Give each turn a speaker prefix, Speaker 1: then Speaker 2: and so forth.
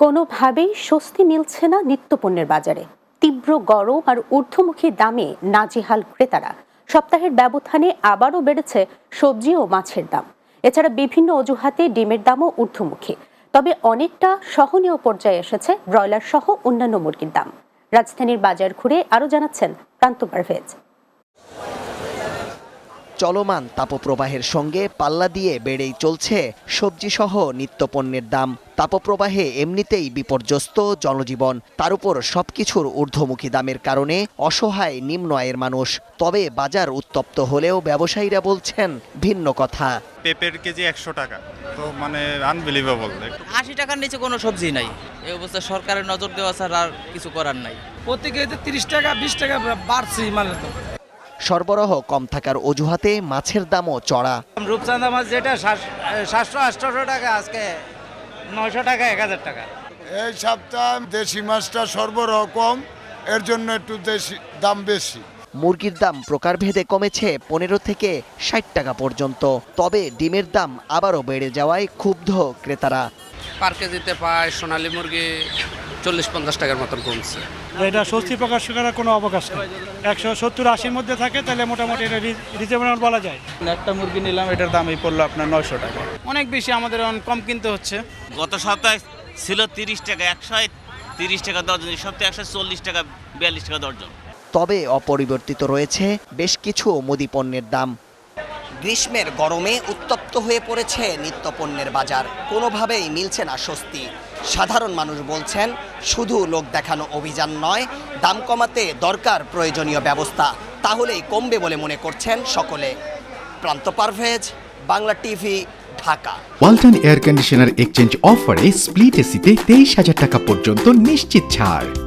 Speaker 1: কোনোভাবেই স্বস্তি মিলছে না নিত্যপণ্যের বাজারে। তীব্র গরম আর ঊর্ধ্বমুখী দামে নাজেহাল ক্রেতারা। সপ্তাহের ব্যবধানে আবারও বেড়েছে সবজি ও মাছের দাম। এছাড়া বিভিন্ন অজুহাতে ডিমের দামও ঊর্ধ্বমুখী। তবে অনেকটা সহনীয় পর্যায়ে এসেছে ব্রয়লার সহ অন্যান্য মুরগির দাম। রাজধানীর বাজার ঘুরে আরও জানাচ্ছেন প্রান্ত পারভেজ।
Speaker 2: চলমান তাপপ্রবাহের সঙ্গে পাল্লা দিয়ে বেড়েই চলছে সবজিসহ নিত্যপণ্যের দাম। তাপপ্রবাহে এমনিতেই বিপর্যস্ত জনজীবন। তার উপর সবকিছুর ঊর্ধ্বমুখী দামের কারণে অসহায় নিম্ন আয়ের মানুষ। তবে বাজার উত্তপ্ত হলেও ব্যবসায়ীরা বলছেন ভিন্ন কথা।
Speaker 3: পেঁপের কেজি একশো টাকা। তো মানে আনবিলিভেবল
Speaker 4: আশি টাকার নিচে কোনো সবজি নাই। এই অবস্থা সরকারের নজর দেওয়া ছাড়া আর কিছু করার নাই।
Speaker 5: প্রতি কেজিতে তিরিশ টাকা বিশ টাকা বাড়ছে মানে তো
Speaker 2: সরবরাহ কম থাকার অজুহাতে মাছের দামও চড়া।
Speaker 5: রূপচাঁদা মাছ যেটা সাতশো আটশোশো টাকা আজকে নয়শো টাকা এক হাজার টাকা।
Speaker 6: এই সপ্তাহ দেশি মাছটা সরবরাহ কম এর জন্য একটু দেশি দাম বেশি।
Speaker 2: মুরগির দাম প্রকারভেদে কমেছে পনেরো থেকে ষাট টাকা পর্যন্ত। তবে ডিমের দাম আবারও বেড়ে যাওয়ায় ক্ষুব্ধ ক্রেতারা।
Speaker 7: পার কেজিতে পায় সোনালী মুরগি চল্লিশ পঞ্চাশ টাকার মতন কমছে।
Speaker 8: এটা স্বস্তি প্রকাশ করার কোনো অবকাশ নেই। একশো সত্তর আশির মধ্যে থাকে তাহলে মোটামুটি এটা রিজনেবল বলা যায়।
Speaker 5: একটা মুরগি নিলাম এটার দামই পড়ল আপনার নয়শো টাকা। অনেক বেশি আমাদের কম কিনতে হচ্ছে।
Speaker 9: গত সপ্তাহে ছিল তিরিশ টাকা একশো তিরিশ টাকা দর্জন এই সপ্তাহে একশো চল্লিশ টাকা বিয়াল্লিশ টাকা দর্জন
Speaker 2: তবে অপরিবর্তিত রয়েছে বেশ কিছু মুদি পণ্যের দাম। গ্রীষ্মের গরমে উত্তপ্ত হয়ে পড়েছে নিত্যপণ্যের বাজার। কোনোভাবেই মিলছে না স্বস্তি। সাধারণ মানুষ বলছেন, শুধু লোক দেখানো অভিযান নয়, দাম কমাতে দরকার প্রয়োজনীয় ব্যবস্থা। তাহলেই কমবে বলে মনে করছেন সকলে। Pranto Parvez, Bangla TV
Speaker 10: Walton air conditioner exchange অফারে স্প্লিট এসিতে তেইশ হাজার টাকা পর্যন্ত নিশ্চিত ছাড়।